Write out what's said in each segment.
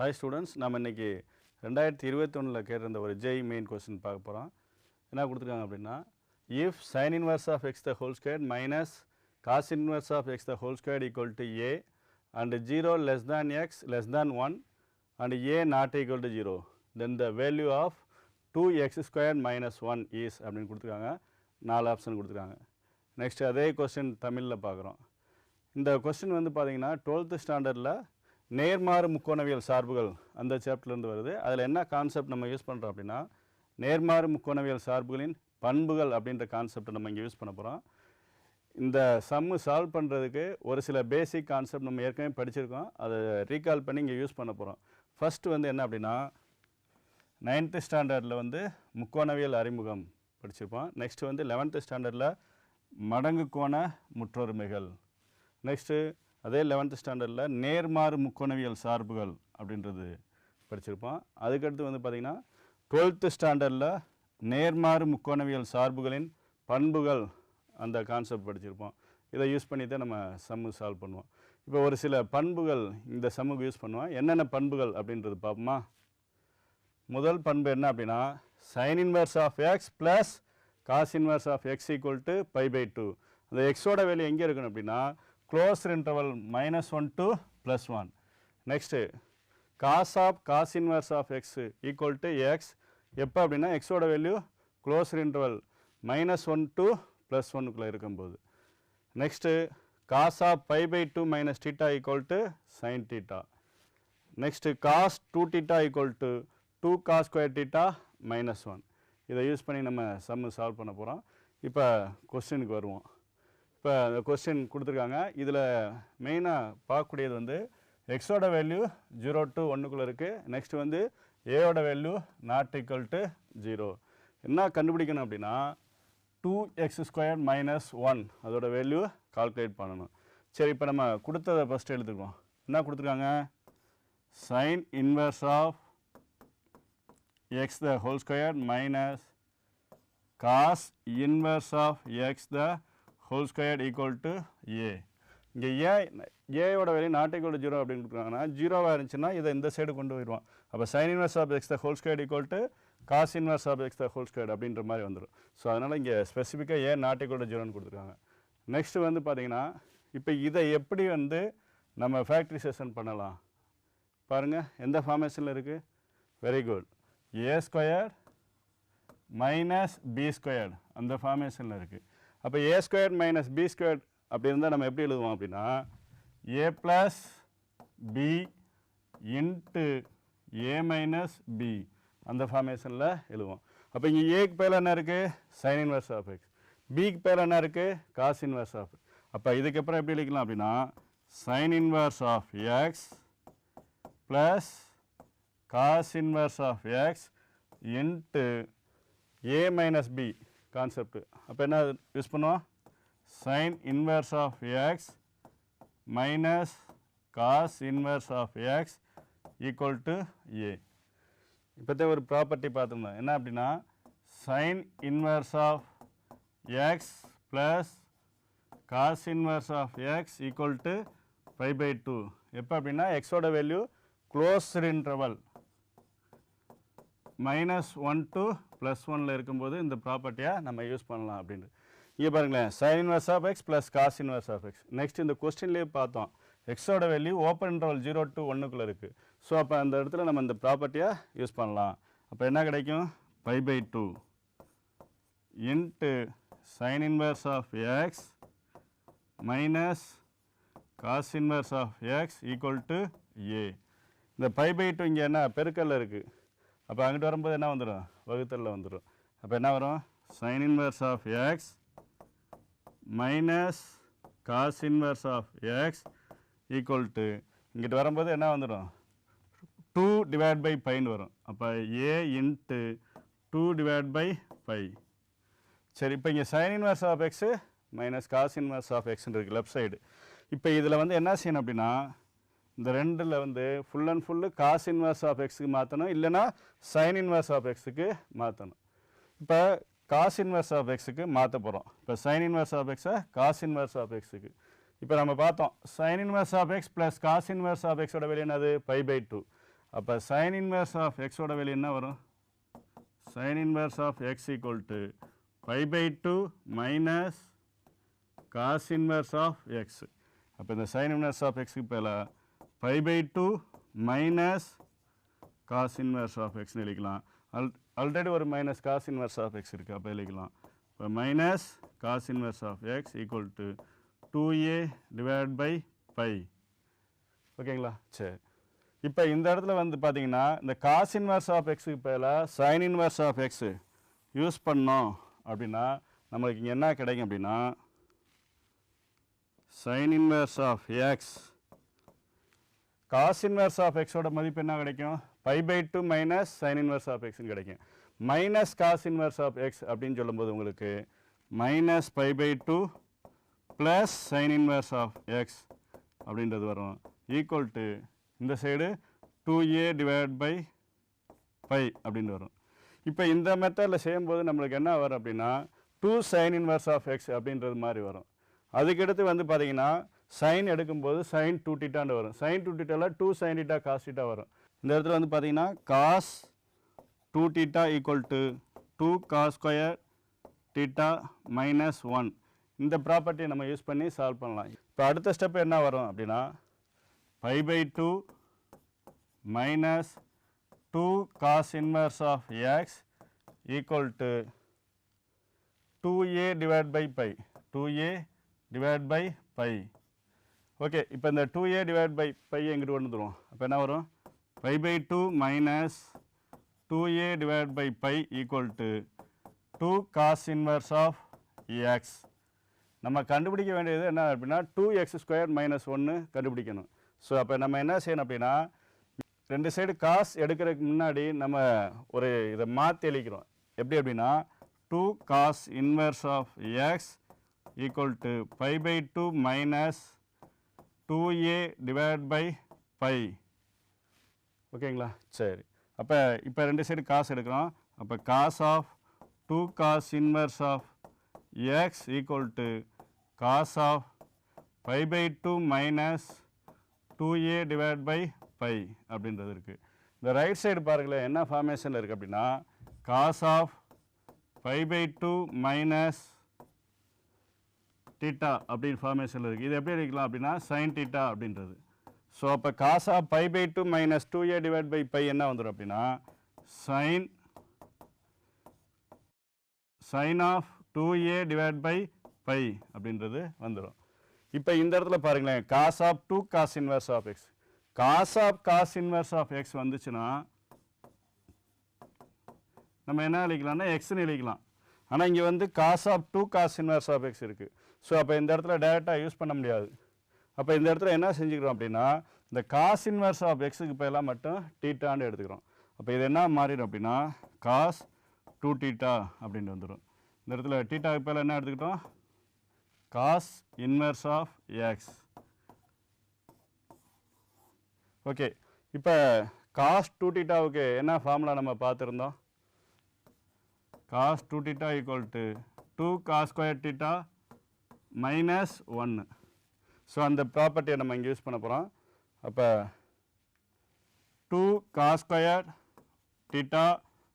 Hi students நம்ம இன்னைக்கு ரெண்டாயிரத்தி இருபத்தொன்னில் கேட்டிருந்த ஒரு ஜெய் மெயின் கொஸ்டின் பார்க்க போகிறோம் என்ன கொடுத்துருக்காங்க அப்படின்னா if sine inverse of x the whole square minus cos inverse of x the whole square equal to a and zero less than x less than one and a not equal to zero then the value of two x square minus one is அப்படின்னு கொடுத்துருக்காங்க. நாலு option கொடுத்துருக்காங்க. Next அதே question தமிழில் பார்க்குறோம். இந்த question வந்து பார்த்தீங்கன்னா டுவெல்த்து ஸ்டாண்டர்டில் நேர்மாறு முக்கோணவியல் சார்புகள் அந்த சாப்டர்லேருந்து வருது. அதில் என்ன கான்செப்ட் நம்ம யூஸ் பண்ணுறோம் அப்படின்னா நேர்மாறு முக்கோணவியல் சார்புகளின் பண்புகள் அப்படின்ற கான்செப்டை நம்ம இங்கே யூஸ் பண்ண போகிறோம் இந்த சம்மு சால்வ் பண்ணுறதுக்கு ஒரு சில பேசிக் கான்செப்ட் நம்ம ஏற்கனவே படிச்சிருக்கோம். அதை ரீகால் பண்ணி இங்கே யூஸ் பண்ண போகிறோம் ஃபஸ்ட்டு வந்து என்ன அப்படின்னா நைன்த்து ஸ்டாண்டர்டில் வந்து முக்கோணவியல் அறிமுகம் படிச்சிருப்போம். நெக்ஸ்ட்டு வந்து லெவன்த்து ஸ்டாண்டர்டில் மடங்கு கோண முற்றொருமைகள். நெக்ஸ்ட்டு அதே லெவன்த்து ஸ்டாண்டர்டில் நேர்மாறு முக்கோணவியல் சார்புகள் அப்படின்றது படிச்சிருப்போம். அதுக்கடுத்து வந்து பார்த்திங்கன்னா டுவெல்த்து ஸ்டாண்டர்டில் நேர்மாறு முக்கோணவியல் சார்புகளின் பண்புகள் அந்த கான்செப்ட் படிச்சிருப்போம். இதை யூஸ் பண்ணி தான் நம்ம சம்மு சால்வ் பண்ணுவோம். இப்போ ஒரு சில பண்புகள் இந்த சம்முக்கு யூஸ் பண்ணுவோம். என்னென்ன பண்புகள் அப்படின்றது பார்ப்போமா? முதல் பண்பு என்ன அப்படின்னா sine inverse of x plus cos inverse of x equal to pi by two அந்த எக்ஸோட வேல்யூ எங்கே இருக்கணும் அப்படின்னா close interval minus one to plus one next cos of cos inverse of x equal to x எப்போ அப்படின்னா எக்ஸோட வேல்யூ closed interval minus minus one plus plus குள்ள இருக்கும்போது. Next cos of pi by two minus theta equal to sin theta. Next cos two theta equal to two cos square theta minus one இதை use பண்ணி நம்ம சம்மு solve பண்ண போகிறோம் இப்போ கொஸ்டினுக்கு வருவோம். இப்போ கொஸ்டின் கொடுத்துருக்காங்க. இதில் மெயினாக பார்க்கக்கூடியது வந்து எக்ஸோட வேல்யூ ஜீரோ டு ஒன்றுக்குள்ளே இருக்குது நெக்ஸ்ட் வந்து ஏயோட value not equal to zero என்ன கண்டுபிடிக்கணும் அப்படின்னா two x square minus one அதோட வேல்யூ கால்குலேட் பண்ணணும். சரி இப்போ நம்ம கொடுத்ததை ஃபஸ்ட்டு எழுதுக்குவோம் என்ன கொடுத்துருக்காங்க? Sine inverse of x the whole square minus cos inverse of x the whole square equal to a இங்கே a ஏயோட value not equal to zero அப்படின்னு கொடுக்குறாங்கன்னா ஜீரோவாக இருந்துச்சுன்னா இதை இந்த சைடு கொண்டு போயிடுவோம் அப்போ sine inverse of x the whole square equal to cos inverse of x the whole square அப்படின்ற மாதிரி வந்துடும் ஸோ அதனால் இங்கே ஸ்பெசிஃபிக்காக ஏ நாட் ஈக்குவல் டு ஜீரோன்னு கொடுத்துருக்காங்க. நெக்ஸ்ட்டு வந்து பார்த்தீங்கன்னா இப்போ இதை எப்படி வந்து நம்ம ஃபேக்ட்ரிசேஷன் பண்ணலாம்? பாருங்கள் எந்த ஃபார்மேஷனில் இருக்குது very good a square minus b square அந்த ஃபார்மேஷனில் இருக்குது அப்போ a square minus b square அப்படி இருந்தால் நம்ம எப்படி எழுதுவோம் அப்படின்னா a plus b into a minus b அந்த ஃபார்மேஷனில் எழுதுவோம். அப்போ இங்கே ஏக்கு பேர் என்ன இருக்குது சைன் இன்வர்ஸ் ஆஃப் எக்ஸ் பிக்கு பேர் என்ன இருக்குது காஸ் இன்வர்ஸ் ஆஃப் அப்போ இதுக்கப்புறம் எப்படி எழுதிக்கலாம் அப்படின்னா sine inverse of x plus cos inverse of x into a minus b concept அப்போ என்ன யூஸ் பண்ணுவோம்? Sine inverse of x minus cos inverse of x equal to a இப்போத்தே ஒரு ப்ராப்பர்ட்டி பார்த்துருந்தோம். என்ன அப்படின்னா sine inverse of x plus cos inverse of x equal to five pi by two அப்படின்னா எக்ஸோட value closed interval minus one to plus ஒனில் இருக்கும்போது இந்த ப்ராப்பர்ட்டியாக நம்ம யூஸ் பண்ணலாம் அப்படின்ட்டு இங்கே பாருங்களேன் sine inverse of x plus cos inverse of x next இந்த கொஸ்டின்லேயே பார்த்தோம். எக்ஸோட value open interval zero to ஒன்றுக்குள்ளே இருக்குது ஸோ அப்போ அந்த இடத்துல நம்ம இந்த ப்ராப்பர்ட்டியாக யூஸ் பண்ணலாம். அப்போ என்ன கிடைக்கும்? Pi by two into sine inverse of x minus cos inverse of x equal to a இந்த பை பை டூ இங்கே என்ன? பெருக்கல்ல இருக்குது அப்போ அங்கிட்டு வரும்போது என்ன வந்துடும் வகுத்தலில் வந்துடும் அப்போ என்ன வரும்? Sine inverse of x minus cos inverse of x equal to இங்கிட்டு வரும்போது என்ன வந்துடும் டூ டிவைட் பை பைன்னு வரும். அப்போ a into two divide by pi சரி இப்போ இங்கே sine inverse of x minus cos inverse of எக்ஸ்ன்னு இருக்குது லெஃப்ட் சைடு இப்போ இதில் வந்து என்ன செய்யணும் அப்படின்னா இந்த ரெண்டில் வந்து full and full cos inverse of எக்ஸுக்கு மாற்றணும் இல்லைனா சைன் இன்வர்ஸ் ஆஃப் எக்ஸுக்கு மாற்றணும் இப்போ காசு இன்வெர்ஸ் ஆஃப் எக்ஸுக்கு மாற்ற போகிறோம் இப்போ சைன் இன்வெர்ஸ் ஆஃப் எக்ஸை காசு இன்வெர்ஸ் ஆஃப் எக்ஸுக்கு இப்போ நம்ம பார்த்தோம் sine inverse of x plus cos inverse of எக்ஸோட வெளியே என்னது பை பை டூ அப்போ சைன் இன்வெர்ஸ் ஆஃப் எக்ஸோட வெளி என்ன வரும் sine inverse of x equal to pi by two minus cos inverse of x அப்போ இந்த சைன் இன்வெர்ஸ் ஆஃப் எக்ஸுக்கு பேல pi by two minus cos inverse of எக்ஸ்னு எழுதிக்கலாம். அல் ஆல்ரெடி ஒரு minus cos inverse of x இருக்குது அப்போ எழுதிக்கலாம். இப்போ minus cos inverse of x equal to two a divide by pi ஓகேங்களா சரி. இப்போ இந்த இடத்துல வந்து பார்த்தீங்கன்னா இந்த காஸ் இன்வெர்ஸ் ஆஃப் எக்ஸுக்கு பதிலாக sine inverse of x use பண்ணோம் அப்படின்னா நம்மளுக்கு இங்கே என்ன கிடைக்கும் அப்படின்னா sine inverse of x cos inverse of எக்ஸோட மதிப்பு என்ன கிடைக்கும்? Pi by two minus sine inverse of எக்ஸ்னு கிடைக்கும். Minus cos inverse of x அப்படின்னு சொல்லும்போது உங்களுக்கு minus pi by two plus sine inverse of x அப்படின்றது வரும். ஈக்குவல் டு இந்த side two a divide by pi அப்படின்னு வரும். இப்போ இந்த மெத்தடில் செய்யும்போது நம்மளுக்கு என்ன வரும் அப்படின்னா two sine inverse of x அப்படின்றது மாதிரி வரும். அதுக்கடுத்து வந்து பார்த்திங்கன்னா சைன் எடுக்கும்போது சைன் டூ டிட்டான்னு வரும். Sine two டிட்டாவில் two sine theta cos theta வரும். இந்த இடத்துல வந்து பார்த்தீங்கன்னா cos two theta equal to two cos square theta minus one இந்த ப்ராப்பர்ட்டியை நம்ம யூஸ் பண்ணி சால்வ் பண்ணலாம். இப்போ அடுத்த ஸ்டெப் என்ன வரும் அப்படின்னா pi by two minus two cos inverse of x equal to two a divide by pi two a divide by pi okay இப்போ இந்த two a divide by pi எங்கிட்டு கொண்டு வந்துடும் அப்போ என்ன வரும்? Pi by two minus two a divide by pi equal to two cos inverse of x நம்ம கண்டுபிடிக்க வேண்டியது என்ன அப்படின்னா டூ எக்ஸ் ஸ்கொயர் மைனஸ் ஒன்று கண்டுபிடிக்கணும். ஸோ அப்போ நம்ம என்ன செய்யணும் அப்படின்னா ரெண்டு சைடு காஸ் எடுக்கிறதுக்கு முன்னாடி நம்ம ஒரு இதை மாற்றி எழுதிக்கிறோம். எப்படி அப்படின்னா two cos inverse of x equal to pi by two minus two a divide by pi ஓகேங்களா சரி. அப்போ இப்போ ரெண்டு சைடு காசு எடுக்கிறோம். அப்போ cos of two cos inverse of x equal to cos of pi by two minus two a divide by pi அப்படின்றது இருக்குது இந்த ரைட் சைடு பாருங்களேன் என்ன ஃபார்மேஷனில் இருக்குது அப்படின்னா cos of pi by two minus theta அப்படின்னு ஃபார்மேஷனில் இருக்குது இது எப்படி எழுதிக்கலாம் அப்படின்னா சைன் டீட்டா அப்படின்றது. ஸோ அப்போ காசா pi by two minus two a divide by pi என்ன வந்துடும் அப்படின்னா sine sine of two a divide by pi அப்படின்றது வந்துடும் இப்போ இந்த இடத்துல பாருங்களேன். Cos of two cos inverse of x cos of cos inverse of x வந்துச்சுன்னா நம்ம என்ன எழுதிக்கலாம்னா எக்ஸ்னு எழுதிக்கலாம் ஆனால் இங்கே வந்து cos of two cos inverse of x இருக்குது ஸோ அப்போ இந்த இடத்துல டேரெக்டாக யூஸ் பண்ண முடியாது. அப்போ இந்த இடத்துல என்ன செஞ்சுக்கிறோம் அப்படின்னா இந்த காஸ் இன்வெர்ஸ் ஆஃப் எக்ஸுக்கு பதிலாக மட்டும் டீட்டான்னு எடுத்துக்கிறோம். அப்போ இது என்ன மாறிடும் அப்படின்னா காஸ் டூ டீட்டா அப்படின்ட்டு வந்துடும் இந்த இடத்துல டீட்டாவுக்கு பதிலாக என்ன எடுத்துக்கிட்டோம்? Cos inverse of x okay இப்போ காஸ் டூ டீட்டாவுக்கு என்ன ஃபார்முலா நம்ம பார்த்துருந்தோம்? Cos two theta equal to two cos square theta minus ஒன்று ஸோ அந்த ப்ராப்பர்ட்டியை நம்ம இங்கே யூஸ் பண்ண போகிறோம் அப்போ two cos square theta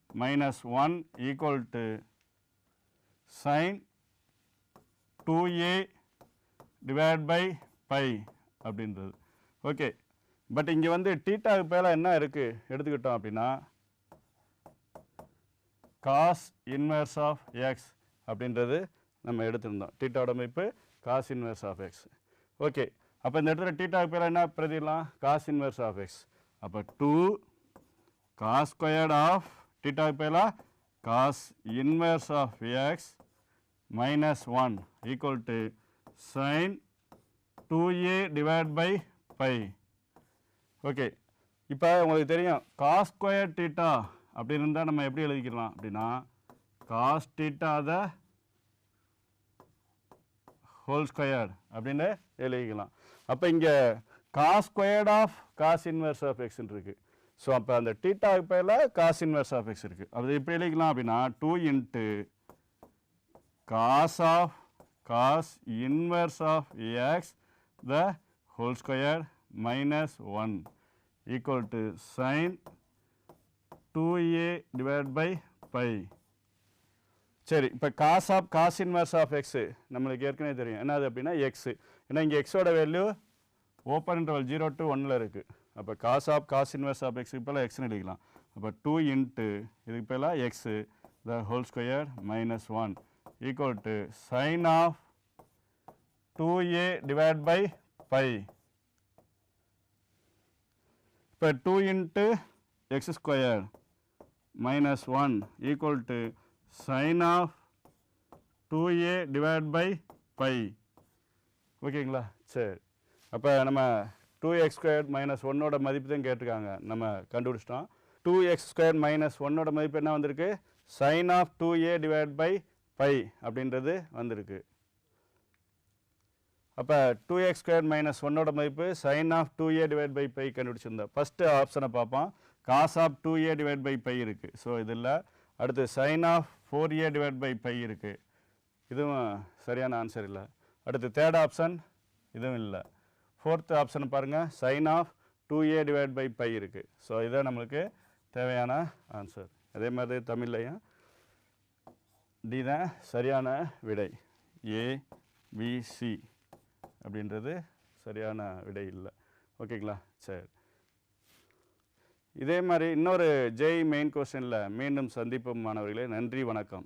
minus one equal to sine two a divide by pi அப்படின்றது. ஓகே பட் இங்கே வந்து டீட்டாவுக்கு பேரில் என்ன இருக்குது எடுத்துக்கிட்டோம் அப்படின்னா காஸ் இன்வெர்ஸ் ஆஃப் எக்ஸ் அப்படின்றது நம்ம எடுத்திருந்தோம். டீட்டாவோட மதிப்பு cos inverse of x okay அப்போ இந்த இடத்துல டீட்டாவுக்கு பேர் என்ன? பிரதிலாம் காஸ் இன்வெர்ஸ் ஆஃப் எக்ஸ் அப்போ டூ காஸ் ஸ்கொயர்ட் ஆஃப் டீட்டாவுக்கு பேரா cos inverse of x minus one equal to sine two a divide by pi okay இப்போ உங்களுக்கு தெரியும் காஸ் ஸ்கொயர் டீட்டா அப்படின்னு இருந்தால் நம்ம எப்படி எழுதிக்கலாம் அப்படின்னா cos theta the whole square அப்படின்னு எழுதிக்கலாம். அப்போ இங்கே cos squared of cos inverse of எக்ஸ்ன்னு இருக்குது ஸோ அப்போ அந்த டீட்டாவுக்கு பேரில் காஸ் இன்வெர்ஸ் ஆஃப் எக்ஸ் இருக்குது அது இப்போ எழுதிக்கலாம் அப்படின்னா two into cos of cos inverse of x the whole square minus one equal to sine two a divide by pi சரி இப்போ cos of cos inverse of x நம்மளுக்கு ஏற்கனவே தெரியும். என்னது அப்படின்னா எக்ஸு ஏன்னா இங்கே எக்ஸோட value open interval zero to ஒன்ல இருக்குது அப்போ cos of cos inverse of x இப்போலாம் எக்ஸ்னு எழுதிக்கலாம். அப்போ டூ இன்ட்டு இதுக்கு பேலாம் x the whole square minus one equal to sine of two a divide by pi இப்போ two into x square minus one equal to sine of two a divide by pi ஓகேங்களா? சரி. அப்போ நம்ம two x square minus ஒன்னோட மதிப்பு தான் கேட்டிருக்காங்க. நம்ம கண்டுபிடிச்சிட்டோம். டூ எக்ஸ் ஸ்கொயர் மைனஸ் ஒன்னோட மதிப்பு என்ன வந்திருக்கு? Sine of two a divide by pi அப்படின்றது வந்திருக்கு. அப்போ டூ எக்ஸ் ஸ்கொயர் மைனஸ் ஒன்னோட மதிப்பு sine of two a divide by pi கண்டுபிடிச்சிருந்தோம். First ஆப்ஷனை பார்ப்போம். Cos of two a divide by pi இருக்குது ஸோ இதில் அடுத்து sine of four a divide by pi இருக்குது இதுவும் சரியான ஆன்சர் இல்லை. அடுத்து தேர்ட் ஆப்ஷன் இதுவும் இல்லை. ஃபோர்த் ஆப்ஷன் பாருங்கள் sine of two a divide by pi இருக்குது ஸோ இதை நம்மளுக்கு தேவையான ஆன்சர் அதே மாதிரி தமிழ்லையும் டி தான் சரியான விடை. ஏ பி அப்படின்றது சரியான விடை இல்லை. ஓகேங்களா சரி. இதே மாதிரி இன்னொரு ஜெய் மெயின் கொஸ்டினில் மீண்டும் சந்திப்போம் மாணவர்களே. நன்றி வணக்கம்.